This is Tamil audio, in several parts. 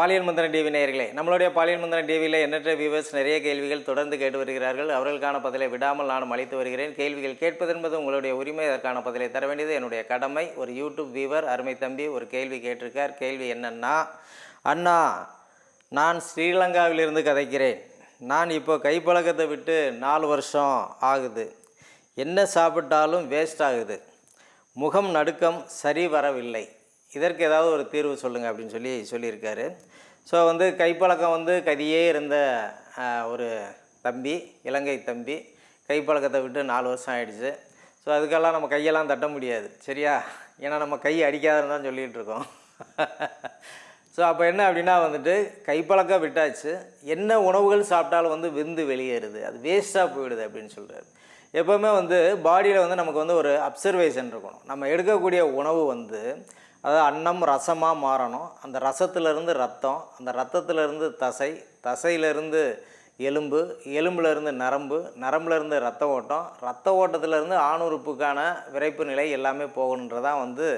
பாலியல் மந்திரன் டிவி நேயர்களே நம்மளுடைய பாலியல் மந்திரன் டிவியில் எண்ணற்ற வியூவர்ஸ் நிறைய கேள்விகள் தொடர்ந்து கேட்டு வருகிறார்கள். அவர்களுக்கான பதிலை விடாமல் நானும் அளித்து வருகிறேன். கேள்விகள் கேட்பதென்பது உங்களுடைய உரிமை. அதற்கான பதிலை தர வேண்டியது என்னுடைய கடமை. ஒரு யூடியூப் வியூவர் அருமை தம்பி ஒரு கேள்வி கேட்டிருக்கார். கேள்வி என்னன்னா அண்ணா நான் ஸ்ரீலங்காவிலிருந்து கதைக்கிறேன். நான் இப்போ கைப்பழக்கத்தை விட்டு நாலு வருஷம் ஆகுது. என்ன சாப்பிட்டாலும் வேஸ்ட் ஆகுது. முகம் நடுக்கம் சரி வரவில்லை. இதற்கு ஏதாவது ஒரு தீர்வு சொல்லுங்கள் அப்படின்னு சொல்லி சொல்லியிருக்காரு. ஸோ வந்து கைப்பழக்கம் வந்து கதியே இருந்த ஒரு தம்பி இலங்கை தம்பி. கைப்பழக்கத்தை விட்டு நாலு வருஷம் ஆயிடுச்சு. ஸோ அதுக்கெல்லாம் நம்ம கையெல்லாம் தட்ட முடியாது. சரியா? ஏன்னா நம்ம கை அடிக்காதுன்னு தான் சொல்லிகிட்டு இருக்கோம். ஸோ அப்போ என்ன அப்படின்னா வந்துட்டு கைப்பழக்கம் விட்டாச்சு. என்ன உணவுகள் சாப்பிட்டாலும் வந்து விந்து வெளியேறுது. அது வேஸ்ட்டாக போயிடுது அப்படின்னு சொல்கிறாரு எப்போவுமே வந்து பாடியில் வந்து நமக்கு வந்து ஒரு அப்சர்வேஷன் இருக்கணும். நம்ம எடுக்கக்கூடிய உணவு வந்து அதாவது அன்னம் ரசமாக மாறணும். அந்த ரசத்துலேருந்து ரத்தம் அந்த ரத்தத்துலேருந்து தசை தசையிலேருந்து எலும்பு எலும்புலேருந்து நரம்பு நரம்புலேருந்து ரத்த ஓட்டம் ரத்த ஓட்டத்திலேருந்து ஆணுறுப்புக்கான விரைப்பு நிலை எல்லாமே போகணுன்றதான் வந்து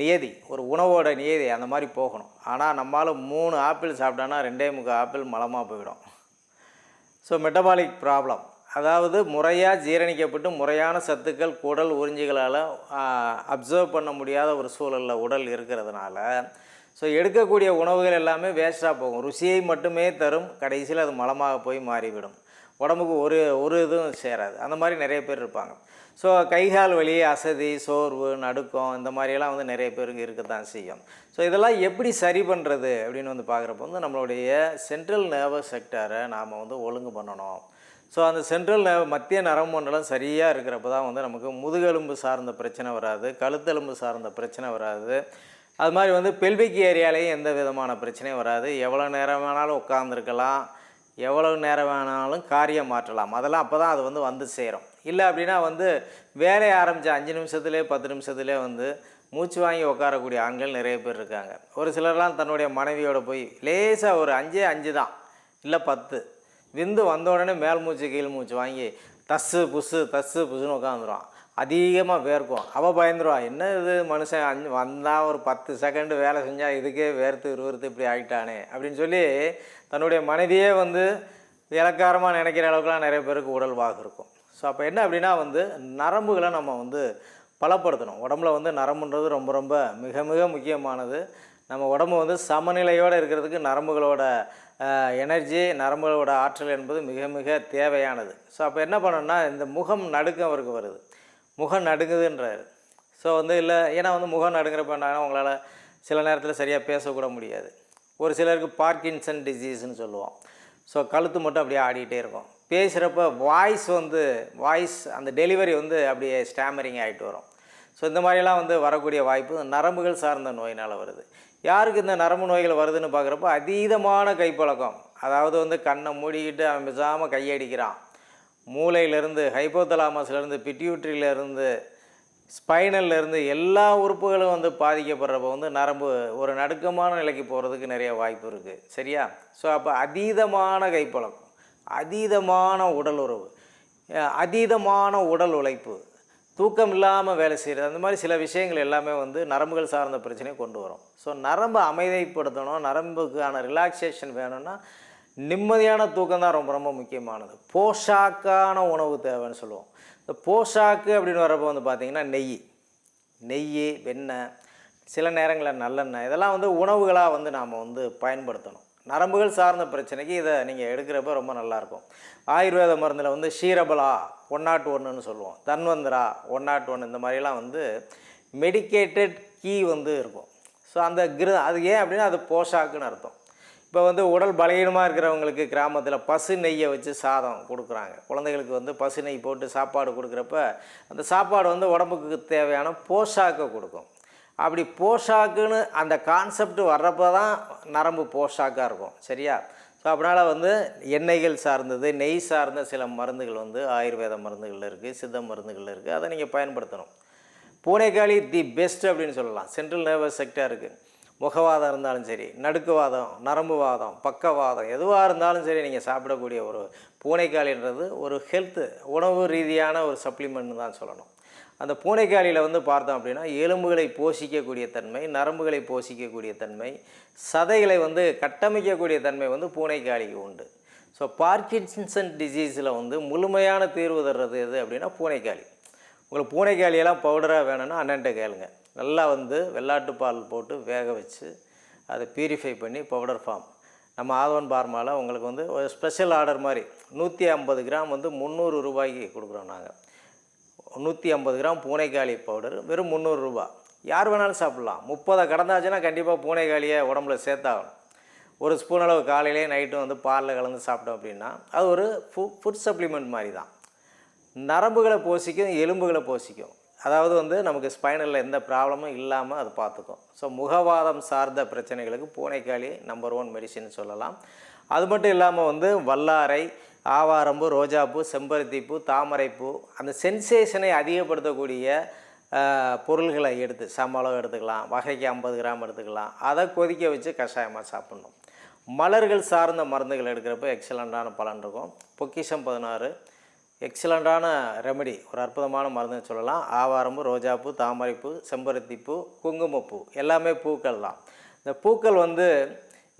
நியதி. ஒரு உணவோட நியதி அந்த மாதிரி போகணும். ஆனால் நம்மளால் மூணு ஆப்பிள் சாப்பிட்டோன்னா ரெண்டே முக்கால் ஆப்பிள் மலமாக போயிடும். ஸோ மெட்டபாலிக் ப்ராப்ளம் அதாவது முறையாக ஜீரணிக்கப்பட்டு முறையான சத்துக்கள் குடல் உறிஞ்சிகளால் அப்சர்வ் பண்ண முடியாத ஒரு சூழலில் உடல் இருக்கிறதுனால ஸோ எடுக்கக்கூடிய உணவுகள் எல்லாமே வேஸ்ட்டாக போகும். ருசியை மட்டுமே தரும். கடைசியில் அது மலமாக போய் மாறிவிடும். உடம்புக்கு ஒரு ஒரு இதுவும் சேராது. அந்த மாதிரி நிறைய பேர் இருப்பாங்க. ஸோ கைகால் வலி அசதி சோர்வு நடுக்கம் இந்த மாதிரியெல்லாம் வந்து நிறைய பேருக்கு இருக்கத்தான் செய்யும். ஸோ இதெல்லாம் எப்படி சரி பண்ணுறது அப்படின்னு வந்து பார்க்குறப்ப வந்து நம்மளுடைய சென்ட்ரல் நர்வஸ் செக்டரை நாம் வந்து ஒழுங்கு பண்ணணும். ஸோ அந்த சென்ட்ரல் மத்திய நரம்பு மண்டலம் சரியாக இருக்கிறப்ப தான் வந்து நமக்கு முதுகெலும்பு சார்ந்த பிரச்சனை வராது கழுத்தெலும்பு சார்ந்த பிரச்சனை வராது. அது மாதிரி வந்து பெல்விக் ஏரியாலேயும் எந்த விதமான பிரச்சனையும் வராது. எவ்வளோ நேரம் வேணாலும் உட்காந்துருக்கலாம் எவ்வளவு நேரம் வேணாலும் காரியம் மாற்றலாம். அதெல்லாம் அப்போ தான் அது வந்து வந்து சேரும். இல்லை அப்படின்னா வந்து வேலையை ஆரம்பித்த அஞ்சு நிமிஷத்துலேயே பத்து நிமிஷத்துலேயே வந்து மூச்சு வாங்கி உட்காரக்கூடிய ஆண்கள் நிறைய பேர் இருக்காங்க. ஒரு சிலர்லாம் தன்னுடைய மனைவியோட போய் லேசாக ஒரு அஞ்சே அஞ்சு தான் இல்லை பத்து. விந்து வந்த உடனே மேல் மூச்சு கீழ் மூச்சு வாங்கி தஸ்ஸு புஸ்ஸு தஸ்ஸு புஸ்ஸுன்னு உட்காந்துருவான் அதிகமாக வேர்க்கும். அவள் பயந்துருவா. என்ன இது மனுஷன்? அஞ்சு வந்தால் ஒரு பத்து செகண்டு வேலை செஞ்சால் இதுக்கே வேர்த்து விறுவிறுத்து இப்படி ஆகிட்டானே அப்படின்னு சொல்லி தன்னுடைய மனைவியே வந்து இலக்காரமாக நினைக்கிற அளவுக்குலாம் நிறைய பேருக்கு உடல் வாகு இருக்கும். ஸோ அப்போ என்ன அப்படின்னா வந்து நரம்புகளை நம்ம வந்து பலப்படுத்தணும். உடம்புல வந்து நரம்புன்றது ரொம்ப ரொம்ப மிக மிக முக்கியமானது. நம்ம உடம்பு வந்து சமநிலையோடு இருக்கிறதுக்கு நரம்புகளோட எனர்ஜி நரம்புகளோட ஆற்றல் என்பது மிக மிக தேவையானது. ஸோ அப்போ என்ன பண்ணணும்னா இந்த முகம் நடுக்கம் அவருக்கு வருது. முகம் நடுங்குதுன்றாரு. ஸோ வந்து இல்லை ஏன்னா வந்து முகம் நடுங்கிறப்ப என்ன உங்களால் சில நேரத்தில் சரியாக பேசக்கூட முடியாது. ஒரு சிலருக்கு பார்க்கின்சன் டிசீஸ்னு சொல்லுவோம். ஸோ கழுத்து மட்டும் அப்படியே ஆடிக்கிட்டே இருக்கும். பேசுகிறப்ப வாய்ஸ் வந்து வாய்ஸ் அந்த டெலிவரி வந்து அப்படியே ஸ்டாமரிங் ஆகிட்டு வரும். ஸோ இந்த மாதிரிலாம் வந்து வரக்கூடிய வாய்ப்பு நரம்புகள் சார்ந்த நோயினால் வருது. யாருக்கு இந்த நரம்பு நோய்கள் வருதுன்னு பார்க்குறப்ப அதீதமான கைப்பழக்கம். அதாவது வந்து கண்ணை மூடிக்கிட்டு அவன் பேசாமல் கையடிக்கிறான். மூளையிலேருந்து ஹைப்போதலாமஸ்லேருந்து பிட்யூட்ரியிலேருந்து ஸ்பைனல்லேருந்து எல்லா உறுப்புகளும் வந்து பாதிக்கப்படுறப்ப வந்து நரம்பு ஒரு நடுக்கமான நிலைக்கு போகிறதுக்கு நிறைய வாய்ப்பு இருக்குது சரியா? ஸோ அப்போ அதீதமான கைப்பழக்கம் அதீதமான உடல் உறவு அதீதமான உடல் உழைப்பு தூக்கம் இல்லாமல் வேலை செய்கிறது அந்த மாதிரி சில விஷயங்கள் எல்லாமே வந்து நரம்புகள் சார்ந்த பிரச்சனையை கொண்டு வரும். ஸோ நரம்பை அமைதிப்படுத்தணும் நரம்புக்கான ரிலாக்ஸேஷன் வேணும்னா நிம்மதியான தூக்கம் தான் ரொம்ப ரொம்ப முக்கியமானது. போஷாக்கான உணவு தேவைன்னு சொல்லுவோம். இந்த போஷாக்கு அப்படின்னு வரப்போ வந்து பார்த்திங்கன்னா நெய் நெய் வெண்ணெய் சில நேரங்களில் நல்லெண்ணெய் இதெல்லாம் வந்து உணவுகளாக வந்து நாம் வந்து பயன்படுத்தணும். நரம்புகள் சார்ந்த பிரச்சனைக்கு இதை நீங்கள் எடுக்கிறப்ப ரொம்ப நல்லாயிருக்கும். ஆயுர்வேத மருந்தில் வந்து ஷீரபலா ஒன் நாட் ஒன்றுன்னு சொல்லுவோம். தன்வந்திரா ஒன் நாட் ஒன் இந்த மாதிரிலாம் வந்து மெடிக்கேட்டட் கீ வந்து இருக்கும். ஸோ அந்த கிரு அது ஏன் அப்படின்னா அது போஷாக்குன்னு அர்த்தம். இப்போ வந்து உடல் பலகீனமாக இருக்கிறவங்களுக்கு கிராமத்தில் பசு நெய்யை வச்சு சாதம் கொடுக்குறாங்க. குழந்தைகளுக்கு வந்து பசு நெய் போட்டு சாப்பாடு கொடுக்குறப்ப அந்த சாப்பாடு வந்து உடம்புக்கு தேவையான போஷாக்கை கொடுக்கும். அப்படி போஷாக்குன்னு அந்த கான்செப்ட் வர்றப்போ தான் நரம்பு போஷாக்காக இருக்கும் சரியா? ஸோ அதனால் வந்து எண்ணெய்கள் சார்ந்தது நெய் சார்ந்த சில மருந்துகள் வந்து ஆயுர்வேத மருந்துகள் இருக்குது சித்த மருந்துகள் இருக்குது அதை நீங்கள் பயன்படுத்தணும். பூனைக்காளி தி பெஸ்ட் அப்படின்னு சொல்லலாம். சென்ட்ரல் நர்வஸ் செக்டாக இருக்குது முகவாதம் இருந்தாலும் சரி நடுக்குவாதம் நரம்பு வாதம் பக்கவாதம் எதுவாக இருந்தாலும் சரி நீங்கள் சாப்பிடக்கூடிய ஒரு பூனைக்காளின்றது ஒரு ஹெல்த்து உணவு ரீதியான ஒரு சப்ளிமெண்ட் தான் சொல்லணும். அந்த பூனைக்காளியில் வந்து பார்த்தோம் அப்படின்னா எலும்புகளை போஷிக்கக்கூடிய தன்மை நரம்புகளை போஷிக்கக்கூடிய தன்மை சதைகளை வந்து கட்டமைக்கக்கூடிய தன்மை வந்து பூனைக்காளிக்கு உண்டு. ஸோ பார்க்கின்சன் டிசீஸில் வந்து முழுமையான தீர்வு தர்றது எது அப்படின்னா பூனைக்காளி உங்களுக்கு பூனைக்காளியெல்லாம் பவுடராக வேணும்னா அண்ணன்ட்ட கேளுங்க. நல்லா வந்து வெள்ளாட்டு பால் போட்டு வேக வச்சு அதை பியூரிஃபை பண்ணி பவுடர் ஃபார்ம் நம்ம ஆதவன் பார்மாவில் உங்களுக்கு வந்து ஒரு ஸ்பெஷல் ஆர்டர் மாதிரி நூற்றி ஐம்பது கிராம் வந்து முந்நூறு ரூபாய்க்கு கொடுக்குறோம் நாங்கள் நூற்றி ஐம்பது கிராம் பூனைக்காளி பவுடர் வெறும் முந்நூறுரூபா யார் வேணாலும் சாப்பிட்லாம். முப்பதை கடந்தாச்சுன்னா கண்டிப்பாக பூனைக்காளியை உடம்புல சேர்த்தாகணும். ஒரு ஸ்பூன் அளவு காலையிலேயே நைட்டும் வந்து பாலில் கலந்து சாப்பிட்டோம் அப்படின்னா அது ஒரு ஃபு ஃபுட் சப்ளிமெண்ட் மாதிரி தான் நரம்புகளை போசிக்கும் எலும்புகளை போசிக்கும் அதாவது வந்து நமக்கு ஸ்பைனலில் எந்த ப்ராப்ளமும் இல்லாமல் அது பார்த்துக்கும். ஸோ முகவாதம் சார்ந்த பிரச்சனைகளுக்கு பூனைக்காளி நம்பர் ஒன் மெடிசின் சொல்லலாம். அது மட்டும் இல்லாமல் வந்து வல்லாரை ஆவாரம்பூ ரோஜாப்பூ செம்பருத்திப்பூ தாமரைப்பூ அந்த சென்சேஷனை அதிகப்படுத்தக்கூடிய பொருள்களை எடுத்து சம்பளம் எடுத்துக்கலாம் வகைக்கு ஐம்பது கிராம் எடுத்துக்கலாம் அதை கொதிக்க வச்சு கஷாயமாக சாப்பிட்ணும். மலர்கள் சார்ந்த மருந்துகள் எடுக்கிறப்ப எக்ஸலண்ட்டான பலன் இருக்கும். பொக்கிஷம் பதினாறு எக்ஸலண்ட்டான ரெமெடி ஒரு அற்புதமான மருந்துன்னு சொல்லலாம். ஆவாரம்பூ ரோஜாப்பூ தாமரைப்பூ செம்பருத்திப்பூ குங்குமப்பூ எல்லாமே பூக்கள் தான் இந்த பூக்கள் வந்து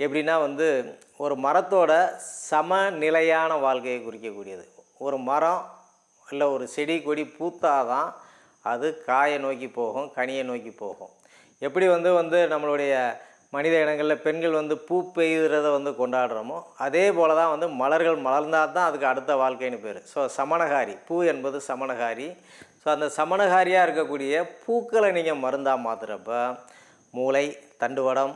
எப்படின்னா வந்து ஒரு மரத்தோட சமநிலையான வாழ்க்கையை குறிக்கக்கூடியது. ஒரு மரம் இல்லை ஒரு செடி கொடி பூத்தாதான் அது காயை நோக்கி போகும் கனியை நோக்கி போகும். எப்படி வந்து வந்து நம்மளுடைய மனித இனங்களில் பெண்கள் வந்து பூ பெய்கிறத வந்து கொண்டாடுறோமோ அதே போல தான் வந்து மலர்கள் மலர்ந்தால் தான் அதுக்கு அடுத்த வாழ்க்கைன்னு பேர். ஸோ சமணகாரி பூ என்பது சமணகாரி. ஸோ அந்த சமணகாரியாக இருக்கக்கூடிய பூக்களை நீங்கள் மருந்தாக மாற்றுறப்ப மூளை தண்டுவடம்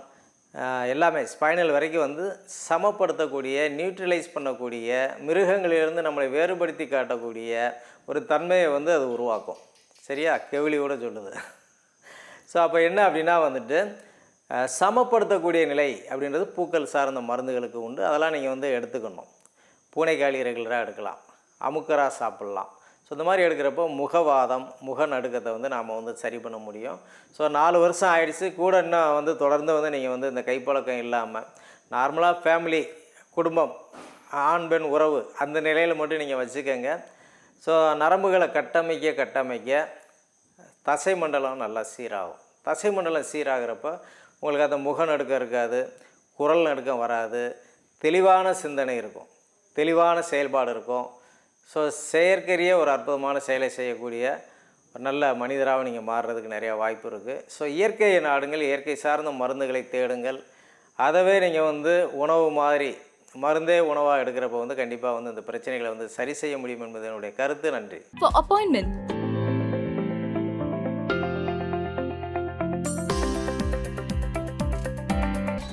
எல்லாமே ஸ்பைனல் வரைக்கும் வந்து சமப்படுத்தக்கூடிய நியூட்ரலைஸ் பண்ணக்கூடிய மிருகங்களிலிருந்து நம்மளை வேறுபடுத்தி காட்டக்கூடிய ஒரு தன்மையை வந்து அது உருவாக்கும். சரியா? கெவிலியோடு சொல்லுது. ஸோ அப்போ என்ன அப்படின்னா வந்துட்டு சமப்படுத்தக்கூடிய நிலை அப்படின்றது பூக்கள் சார்ந்த மருந்துகளுக்கு உண்டு. அதெல்லாம் நீங்கள் வந்து எடுத்துக்கணும். பூனைக்காளி ரெகுலராக எடுக்கலாம். அமுக்கராக சாப்பிட்லாம். ஸோ இந்த மாதிரி எடுக்கிறப்போ முகவாதம் முக நடுக்கத்தை வந்து நாம் வந்து சரி பண்ண முடியும். ஸோ நாலு வருஷம் ஆயிடுச்சு. கூட இன்னும் வந்து தொடர்ந்து வந்து நீங்கள் வந்து இந்த கைப்பழக்கம் இல்லாமல் நார்மலாக ஃபேமிலி குடும்பம் ஆண் பெண் உறவு அந்த நிலையில் மட்டும் நீங்கள் வச்சுக்கோங்க. ஸோ நரம்புகளை கட்டமைக்க கட்டமைக்க தசை மண்டலம் நல்லா சீராகும். தசை மண்டலம் சீராகிறப்ப உங்களுக்கு அந்த முக நடுக்கம் இருக்காது குரல் நடுக்கம் வராது தெளிவான சிந்தனை இருக்கும். தெளிவான செயல்பாடு இருக்கும். ஸோ செயற்கரிய ஒரு அற்புதமான செயலை செய்யக்கூடிய ஒரு நல்ல மனிதராக நீங்கள் மாறுறதுக்கு நிறையா வாய்ப்பு இருக்குது ஸோ இயற்கையை நாடுங்கள் இயற்கை சார்ந்த மருந்துகளை தேடுங்கள். அதவே நீங்கள் வந்து உணவு மாதிரி மருந்தே உணவாக எடுக்கிறப்ப வந்து கண்டிப்பாக வந்து இந்த பிரச்சனைகளை வந்து சரி செய்ய முடியும் என்பது என்னுடைய கருத்து. நன்றி. Appointment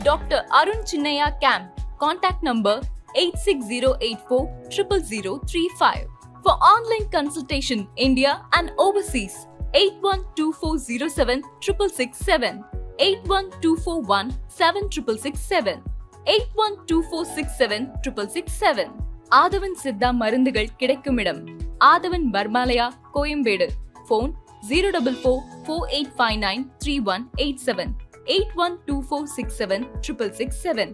doctor Arun Chinnaiya camp Camp. Number 86084 00035. For online consultation, India and overseas, 812407 667, 81241 7667, 812467 667. Aadhavan Siddha மருந்துகள் கிடைக்கும் இடம் Aadhavan Pharmalaya Koyambedu phone zero double four four eight five nine three one eight seven eight one two four six seven triple six seven